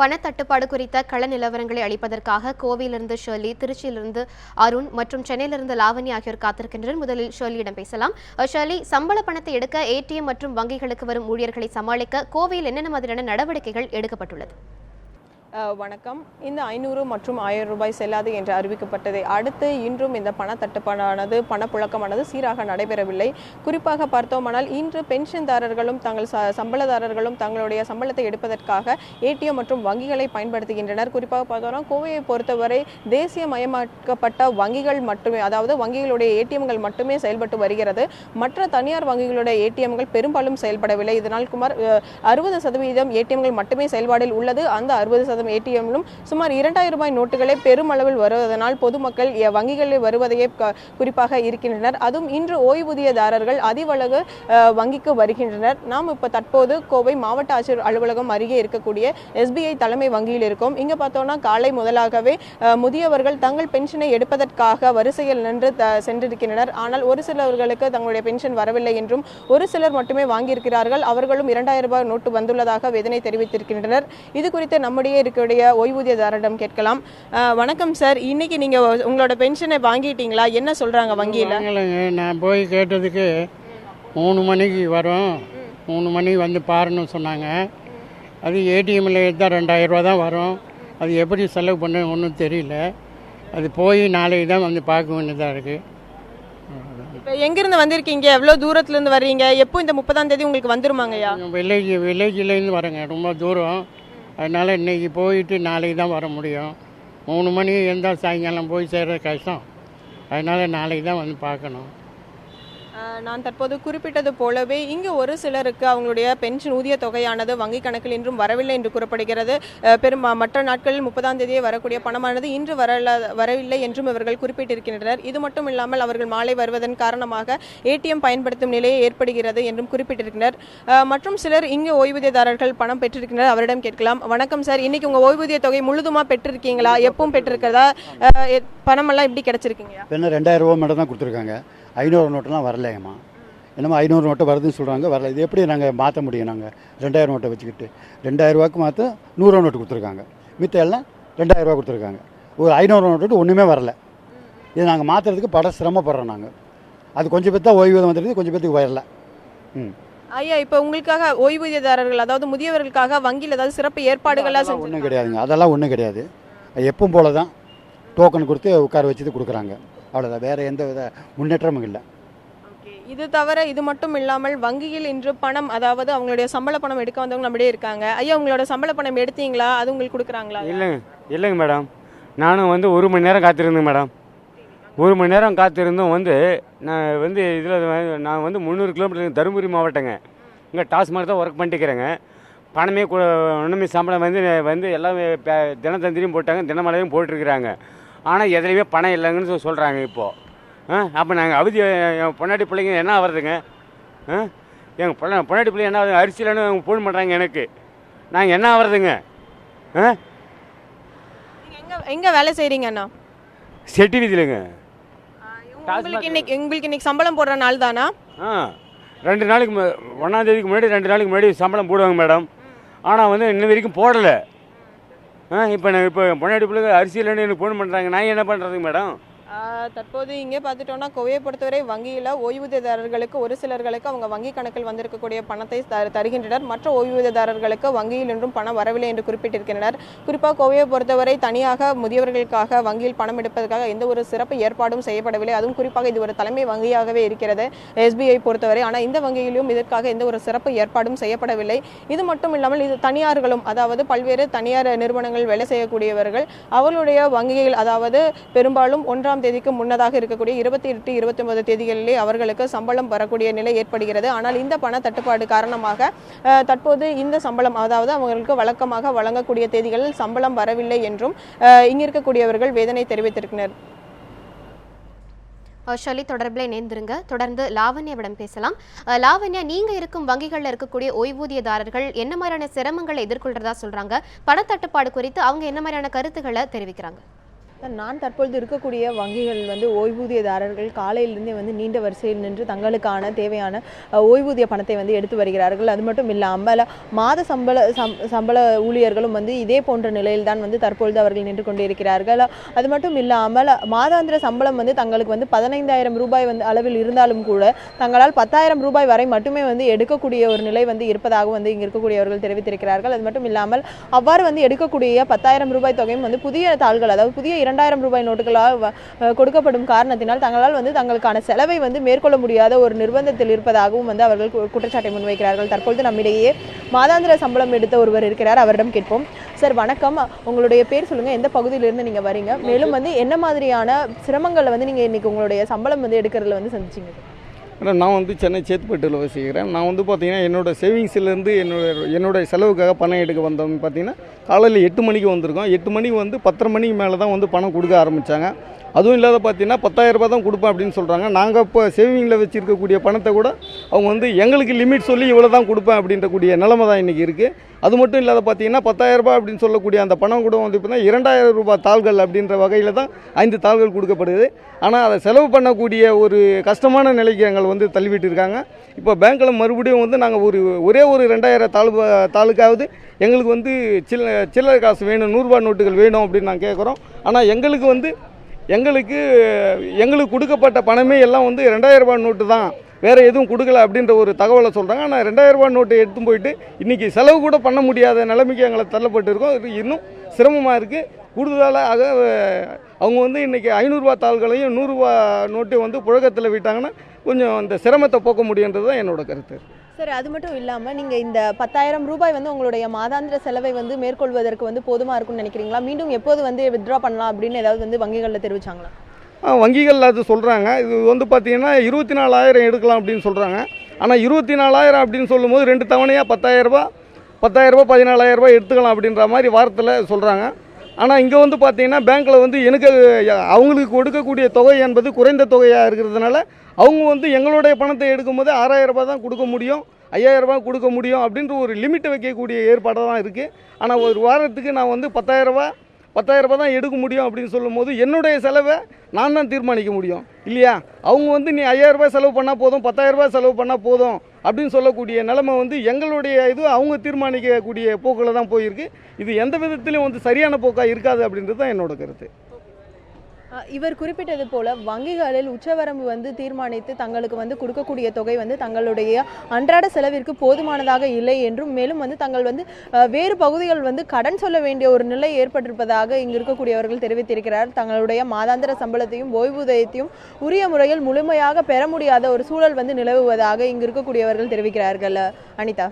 பணத்தட்டுப்பாடு குறித்த கள நிலவரங்களை அளிப்பதற்காக கோவையிலிருந்து ஷோலி திருச்சியிலிருந்து அருண் மற்றும் சென்னையிலிருந்து லாவணி ஆகியோர் காத்திருக்கின்றனர். முதலில் ஷோலியிடம் பேசலாம். ஷோலி சம்பள பணத்தை எடுக்க ஏடிஎம் மற்றும் வங்கிகளுக்கு வரும் ஊழியர்களை சமாளிக்க கோவையில் என்னென்ன மாதிரியான நடவடிக்கைகள் எடுக்கப்பட்டுள்ளது? வணக்கம். இந்த ஐநூறு மற்றும் ஆயிரம் ரூபாய் செல்லாது என்று அறிவிக்கப்பட்டதை அடுத்து இன்றும் இந்த பணத்தட்டுப்பாடானது பணப்புழக்கமானது சீராக நடைபெறவில்லை. குறிப்பாக பார்த்தோமானால் இன்று பென்ஷன்தாரர்களும் தங்கள் ச சம்பளதாரர்களும் தங்களுடைய சம்பளத்தை எடுப்பதற்காக ஏடிஎம் மற்றும் வங்கிகளை பயன்படுத்துகின்றனர். குறிப்பாக பார்த்தோம்னா கோவையை பொறுத்தவரை தேசியமயமாக்கப்பட்ட வங்கிகள் மட்டுமே அதாவது வங்கிகளுடைய ஏடிஎம்கள் மட்டுமே செயல்பட்டு வருகிறது. மற்ற தனியார் வங்கிகளுடைய ஏடிஎம்கள் பெரும்பாலும் செயல்படவில்லை. இதனால் குமார் அறுபது சதவீதம் ஏடிஎம்கள் மட்டுமே செயல்பாடில் உள்ளது. அந்த அறுபது சதவீதம் ஏடிஎம்லும் சுமார் இரண்டாயிரம் ரூபாய் நோட்டுகளே பெருமளவில் வருவதனால் பொதுமக்கள் வங்கிகளில் வருவதையே குறிப்பாக இருக்கின்றனர். அதுவும் இன்று ஓய்வூதியதாரர்கள் அதிவளவு வங்கிக்கு வருகின்றனர். நாம் இப்போ தற்போது கோவை மாவட்ட ஆட்சியர் அலுவலகம் அருகே இருக்கக்கூடிய எஸ்பிஐ தலைமை வங்கியில் இருக்கோம். இங்கே பார்த்தோம்னா காலை முதலாகவே முதியவர்கள் தங்கள் பென்ஷனை எடுப்பதற்காக வரிசையில் நின்று சென்றிருக்கின்றனர். ஆனால் ஒரு சிலவர்களுக்கு தங்களுடைய பென்ஷன் வரவில்லை என்றும் ஒரு சிலர் மட்டுமே வாங்கியிருக்கிறார்கள். அவர்களும் இரண்டாயிரம் ரூபாய் நோட்டு வந்துள்ளதாக வேதனை தெரிவித்திருக்கின்றனர். இது குறித்து நம்முடைய இருக்கக்கூடிய ஓய்வூதியதாரரிடம் கேட்கலாம். வணக்கம் சார். இன்னைக்கு நீங்க உங்களோட பென்ஷனை வாங்கிட்டீங்களா? என்ன சொல்றாங்க வங்கியில? நான் போய் கேட்டதுக்கு மூணு மணிக்கு வரும். மூணு மணிக்கு வந்து பாருன்னு சொன்னாங்க. அது ஏடிஎம்மில் எடுத்தால் ரெண்டாயிரரூவா தான் வரும். அது எப்படி செலவு பண்ண ஒன்றும் தெரியல. அது போய் நாளைக்கு தான் வந்து பார்க்க வேண்டியதாக இருக்குது இப்போ எங்கிருந்து வந்திருக்கீங்க? எவ்வளவு தூரத்துல இருந்து வர்றீங்க? எப்போ இந்த முப்பதாம் தேதி உங்களுக்கு வந்துருமாங்கய்யா? வில்லேஜ் வில்லேஜ்லேருந்து வரேங்க. ரொம்ப தூரம். அதனால் இன்றைக்கி போயிட்டு நாளைக்கு தான் வர முடியும். மூணு மணி இருந்தால் சாயங்காலம் போய் சேர்கிற கஷ்டம். அதனால் நாளைக்கு தான் வந்து பார்க்கணும். நான் தற்போது குறிப்பிட்டது போலவே இங்கு ஒரு சிலருக்கு அவங்களுடைய பென்ஷன் ஊதிய தொகையானது வங்கி கணக்கில் இன்றும் வரவில்லை என்று கூறப்படுகிறது. பெரும் மற்ற நாட்களில் முப்பதாம் தேதியே வரக்கூடிய பணமானது இன்று வரல வரவில்லை என்றும் இவர்கள் குறிப்பிட்டிருக்கின்றனர். இது மட்டும் இல்லாமல் அவர்கள் மாலை வருவதன் காரணமாக ஏடிஎம் பயன்படுத்தும் நிலையை ஏற்படுகிறது என்றும் குறிப்பிட்டிருக்கின்றனர். மற்றும் சிலர் இங்கு ஓய்வூதியதாரர்கள் பணம் பெற்றிருக்கின்றனர். அவரிடம் கேட்கலாம். வணக்கம் சார். இன்னைக்கு உங்க ஓய்வூதிய தொகை முழுதுமா பெற்றிருக்கீங்களா? எப்பவும் பெற்றிருக்கிறதா? பணம் எல்லாம் பணமெல்லாம் எப்படி கிடைச்சிருக்கீங்க ரெண்டாயிரம் ரூபா மட்டும் தான் கொடுத்துருக்காங்க. ஐநூறு நோட்டெல்லாம் வரலையம்மா. என்னமோ ஐநூறு நோட்டு வருதுன்னு சொல்கிறாங்க வரல. இது எப்படி நாங்கள் மாற்ற முடியும் நாங்கள் ரெண்டாயிரம் நோட்டை வச்சுக்கிட்டு. ரெண்டாயிரம் ரூபாய்க்கு மாற்ற நூறுரூவா நோட்டு கொடுத்துருக்காங்க. மித்த எல்லாம் ரெண்டாயிரம் ரூபா கொடுத்துருக்காங்க. ஒரு ஐநூறு நோட்டு ஒன்றுமே வரல. இது நாங்கள் மாற்றுறதுக்கு பட சிரமப்படுறோம் நாங்கள் அது கொஞ்சம் பேர் தான் ஓய்வூதியம் வந்துடுது கொஞ்சம் பேத்துக்கு வரல. ம். ஐயா இப்போ உங்களுக்காக ஓய்வூதியதாரர்கள் அதாவது முதியவர்களுக்காக வங்கியில் ஏதாவது சிறப்பு ஏற்பாடுகள்லாம் ஒன்றும் கிடையாதுங்க. அதெல்லாம் ஒன்றும் கிடையாது. அது எப்பவும் போல தான் டோக்கன் கொடுத்து உட்கார வச்சுட்டு கொடுக்குறாங்க. அவ்வளோதான் வேறு எந்த வித முன்னேற்றமும் இல்லை. இது தவிர இது மட்டும் இல்லாமல் வங்கியில் இன்று பணம் அதாவது அவங்களுடைய சம்பள பணம் எடுக்க வந்தவங்க நம்மளே இருக்காங்க. ஐயா உங்களோட சம்பள பணம் எடுத்தீங்களா? அது உங்களுக்கு கொடுக்குறாங்களா? இல்லைங்க. இல்லைங்க மேடம். நானும் வந்து ஒரு மணி நேரம் காத்திருந்தேன் மேடம். ஒரு மணி நேரம் காத்திருந்தும் வந்து நான் வந்து இதில் நான் வந்து முந்நூறு கிலோமீட்டர் தருமபுரி மாவட்டங்க. இங்கே டாஸ்மாக் தான் ஒர்க் பண்ணிட்டுக்கிறேங்க பணமே கு- ஒன்றுமே சம்பளம் வந்து வந்து எல்லாம் தினத்தந்திரியும் போட்டாங்க. தினமலையும் போட்டிருக்கிறாங்க. ஆனால் எதுலேயுமே பணம் இல்லைங்கன்னு சொ- சொல்கிறாங்க இப்போது ஆ அப்போ நாங்கள் அவதி என் பொண்டாட்டி பிள்ளைங்க என்ன ஆகுறதுங்க ஆ எங்கள் பொண்ணா பொண்டாட்டி பிள்ளைங்க என்ன ஆகுது? அரிசி இல்லைன்னு அவங்க ஃபோன் பண்ணுறாங்க எனக்கு. நாங்கள் என்ன ஆகுறதுங்க எங்க எங்க வேலை செய்றீங்க அண்ணா? செட்டி வீதியிலங்க உங்களுக்கு இன்னைக்கு உங்களுக்கு இன்னைக்கு சம்பளம் போடுற நாள் தானா? ஆ ரெண்டு நாளைக்கு மு- ஒண்ணாம் தேதிக்கு முன்னாடி ரெண்டு நாளைக்கு முன்னாடி சம்பளம் போடுவாங்க மேடம். ஆனால் வந்து இன்ன வரைக்கும் போடலை. ஆ இப்போ நான் இப்போ பொன்னாடி பிள்ளைங்க அரிசி இல்லைன்னு எனக்கு ஃபோன் பண்ணுறாங்க நான் என்ன பண்ணுறதுங்க மேடம் தற்போது இங்கே பார்த்துட்டோம்னா கோவையை பொறுத்தவரை வங்கியில் ஓய்வூதியதாரர்களுக்கு ஒரு சிலர்களுக்கு அவங்க வங்கி கணக்கில் வந்திருக்கக்கூடிய பணத்தை த- தருகின்றனர். மற்ற ஓய்வூதியதாரர்களுக்கு வங்கியில் இன்றும் பணம் வரவில்லை என்று குறிப்பிட்டிருக்கின்றனர். குறிப்பாக கோவையை பொறுத்தவரை தனியாக முதியவர்களுக்காக வங்கியில் பணம் எடுப்பதற்காக எந்த ஒரு சிறப்பு ஏற்பாடும் செய்யப்படவில்லை. அதுவும் குறிப்பாக இது ஒரு தலைமை வங்கியாகவே இருக்கிறது எஸ்பிஐ பொறுத்தவரை. ஆனால் இந்த வங்கியிலும் இதற்காக எந்த ஒரு சிறப்பு ஏற்பாடும் செய்யப்படவில்லை. இது மட்டும் இல்லாமல் இது தனியார்களும் அதாவது பல்வேறு தனியார் நிறுவனங்கள் வேலை செய்யக்கூடியவர்கள் அவர்களுடைய வங்கியில் அதாவது பெரும்பாலும் ஒன்றாம் தேதிக்கு முன்னதாக இருக்கக்கூடிய இருபத்தி எட்டு இருபத்தி ஒன்பது தேதிகளிலே அவர்களுக்கு சம்பளம் வரக்கூடிய நிலை ஏற்படுகிறது. ஆனால் இந்த பண தட்டுப்பாடு காரணமாக தற்போது இந்த சம்பளம் அதாவது அவர்களுக்கு வழக்கமாக வழங்கக்கூடிய தேதிகளில் சம்பளம் வரவில்லை என்றும் அஹ், இங்கு இருக்கக்கூடியவர்கள் வேதனை தெரிவித்திருக்கின்றனர். அஹ் தொடர்பில் இணைந்திருங்க. தொடர்ந்து லாவண்யாவிடம் பேசலாம். லாவண்யா நீங்க இருக்கும் வங்கிகளில் இருக்கக்கூடிய ஓய்வூதியதாரர்கள் என்ன மாதிரியான சிரமங்களை எதிர்கொள்றதா சொல்றாங்க? பணத்தட்டுப்பாடு குறித்து அவங்க என்ன மாதிரியான கருத்துக்களை தெரிவிக்கிறாங்க? நான் தற்பொழுது இருக்கக்கூடிய வங்கிகள் வந்து ஓய்வூதியதாரர்கள் காலையிலிருந்தே வந்து நீண்ட வரிசையில் நின்று தங்களுக்கான தேவையான ஓய்வூதிய பணத்தை வந்து எடுத்து வருகிறார்கள். அது மட்டும் இல்லாமல் மாத சம்பள சம் சம்பள ஊழியர்களும் வந்து இதே போன்ற நிலையில் தான் வந்து தற்பொழுது அவர்கள் நின்று கொண்டிருக்கிறார்கள். அது மட்டும் இல்லாமல் மாதாந்திர சம்பளம் வந்து தங்களுக்கு வந்து பதினைந்தாயிரம் ரூபாய் வந்து அளவில் இருந்தாலும் கூட தங்களால் பத்தாயிரம் ரூபாய் வரை மட்டுமே வந்து எடுக்கக்கூடிய ஒரு நிலை வந்து இருப்பதாக வந்து இங்கே இருக்கக்கூடியவர்கள் தெரிவித்திருக்கிறார்கள். அது மட்டும் இல்லாமல் அவ்வாறு வந்து எடுக்கக்கூடிய பத்தாயிரம் ரூபாய் தொகையும் வந்து புதிய தாள்கள் அதாவது புதிய இரண்டாயிரம் ரூபாய் நோட்டுகளாக கொடுக்கப்படும் காரணத்தினால் தங்களால் வந்து தங்களுக்கான செலவை வந்து மேற்கொள்ள முடியாத ஒரு நிர்பந்தத்தில் இருப்பதாகவும் வந்து அவர்கள் கு- குற்றச்சாட்டை முன்வைக்கிறார்கள். தற்பொழுது நம்மிடையே மாதாந்திர சம்பளம் எடுத்த ஒருவர் இருக்கிறார். அவரிடம் கேட்போம். சார் வணக்கம். உங்களுடைய பேர் சொல்லுங்க. எந்த பகுதியிலிருந்து நீங்க வரீங்க? மேலும் வந்து என்ன மாதிரியான சிரமங்களை வந்து நீங்க இன்னைக்கு உங்களுடைய சம்பளம் வந்து எடுக்கிறதுல வந்து சந்திச்சீங்க? மேடம் நான் வந்து சென்னை சேத்துப்பேட்டையில் வசிக்கிறேன். நான் வந்து பார்த்தீங்கன்னா என்னோட சேவிங்ஸ்லேருந்து என்னோட என்னுடைய செலவுக்காக பணம் எடுக்க வந்தோம் பார்த்தீங்கன்னா காலையில் எட்டு மணிக்கு வந்திருக்கோம். எட்டு மணிக்கு வந்து பத்தரை மணிக்கு மேலே தான் வந்து பணம் கொடுக்க ஆரம்பித்தாங்க அதுவும் இல்லாத பார்த்தீங்கன்னா பத்தாயிரம் ரூபாய் தான் கொடுப்பேன் அப்படின்னு சொல்கிறாங்க நாங்கள் இப்போ சேவிங்கில் வச்சுருக்கக்கூடிய பணத்தை கூட அவங்க வந்து எங்களுக்கு லிமிட் சொல்லி இவ்வளோ தான் கொடுப்பேன் அப்படின்றக்கூடிய நிலமை நிலைமை தான் இன்றைக்கி இருக்குது அது மட்டும் இல்லாத பார்த்தீங்கன்னா பத்தாயிரம் ரூபாய் அப்படின்னு சொல்லக்கூடிய அந்த பணம் கூட வந்து இப்போ இரண்டாயிரம் ரூபாய் தாள்கள் அப்படின்ற வகையில் தான் ஐந்து தாள்கள் கொடுக்கப்படுது. ஆனால் அதை செலவு பண்ணக்கூடிய ஒரு கஷ்டமான நிலைக்கு எங்களை வந்து தள்ளிவிட்டு இருக்காங்க. இப்போ பேங்க்கில் மறுபடியும் வந்து நாங்கள் ஒரு ஒரே ஒரு ரெண்டாயிரம் தாள் தாளுக்காவது எங்களுக்கு வந்து சில்ல சில்லறை காசு வேணும் நூறுரூபா நோட்டுகள் வேணும் அப்படின்னு நாங்கள் கேட்குறோம் ஆனால் எங்களுக்கு வந்து எங்களுக்கு எங்களுக்கு கொடுக்கப்பட்ட பணமே எல்லாம் வந்து ரெண்டாயிரம் ரூபாய் நோட்டு தான். வேறு எதுவும் கொடுக்கல அப்படின்ற ஒரு தகவலை சொல்கிறாங்க ஆனால் ரெண்டாயிரம் ரூபாய் நோட்டை எடுத்து போயிட்டு இன்றைக்கி செலவு கூட பண்ண முடியாத நிலைமைக்கு எங்களை தள்ளப்பட்டு இருக்கோம். இது இன்னும் சிரமமாக இருக்குது கூடுதலாக அவங்க வந்து இன்றைக்கி ஐநூறுரூவா தாள்களையும் நூறுரூவா நோட்டையும் வந்து புழக்கத்தில் விட்டாங்கன்னா கொஞ்சம் அந்த சிரமத்தை போக்க முடியுன்றது தான் என்னோட கருத்து. சரி அது மட்டும் இல்லாமல் நீங்கள் இந்த பத்தாயிரம் ரூபாய் வந்து உங்களுடைய மாதாந்திர செலவை வந்து மேற்கொள்வதற்கு வந்து போதுமா இருக்கும்னு நினைக்கிறீங்களா? மீண்டும் எப்போது வந்து வித்ட்ரா பண்ணலாம் அப்படின்னு ஏதாவது வந்து வங்கிகளில் தெரிவிச்சாங்களா? ஆ, அது சொல்கிறாங்க இது வந்து பார்த்தீங்கன்னா இருபத்தி நாலாயிரம் எடுக்கலாம் அப்படின்னு சொல்கிறாங்க ஆனால் இருபத்தி நாலாயிரம் அப்படின்னு சொல்லும்போது ரெண்டு தவணையாக பத்தாயிரரூபா பத்தாயிரரூபா பதினாலாயிரரூபா எடுத்துக்கலாம் அப்படின்ற மாதிரி வாரத்தில் சொல்கிறாங்க ஆனால் இங்கே வந்து பார்த்தீங்கன்னா பேங்க்கில் வந்து எனக்கு அவங்களுக்கு கொடுக்கக்கூடிய தொகை என்பது குறைந்த தொகையாக இருக்கிறதுனால அவங்க வந்து எங்களுடைய பணத்தை எடுக்கும்போது ஆறாயிரம் ரூபாய் தான் கொடுக்க முடியும் ஐயாயிரம் ரூபாய் கொடுக்க முடியும் அப்படின்ற ஒரு லிமிட்டை வைக்கக்கூடிய ஏற்பாடாக தான் இருக்குது ஆனால் ஒரு வாரத்துக்கு நான் வந்து பத்தாயிரரூபா பத்தாயிரம் ரூபாய் தான் எடுக்க முடியும் அப்படின்னு சொல்லும்போது என்னுடைய செலவை நான் தான் தீர்மானிக்க முடியும் இல்லையா? அவங்க வந்து நீ ஐயாயிரம் ரூபாய் செலவு பண்ணால் போதும் பத்தாயிரம் ரூபாய் செலவு பண்ணால் போதும் அப்படின்னு சொல்லக்கூடிய நிலைமை வந்து எங்களுடைய இது அவங்க தீர்மானிக்கக்கூடிய போக்கில் தான் போயிருக்கு. இது எந்த விதத்திலையும் வந்து சரியான போக்காக இருக்காது அப்படின்றது தான் என்னோட கருத்து. இவர் குறிப்பிட்டது போல வங்கிகளில் உச்சவரம்பு வந்து தீர்மானித்து தங்களுக்கு வந்து கொடுக்கக்கூடிய தொகை வந்து தங்களுடைய அன்றாட செலவிற்கு போதுமானதாக இல்லை என்றும் மேலும் வந்து தங்கள் வந்து வேறு பகுதிகள் வந்து கடன் சொல்ல வேண்டிய ஒரு நிலை ஏற்பட்டிருப்பதாக இங்கு இருக்கக்கூடியவர்கள் தெரிவித்திருக்கிறார். தங்களுடைய மாதாந்திர சம்பளத்தையும் ஓய்வூதியத்தையும் உரிய முறையில் முழுமையாக பெற முடியாத ஒரு சூழல் வந்து நிலவுவதாக இங்கு இருக்கக்கூடியவர்கள் தெரிவிக்கிறார்கள். அனிதா.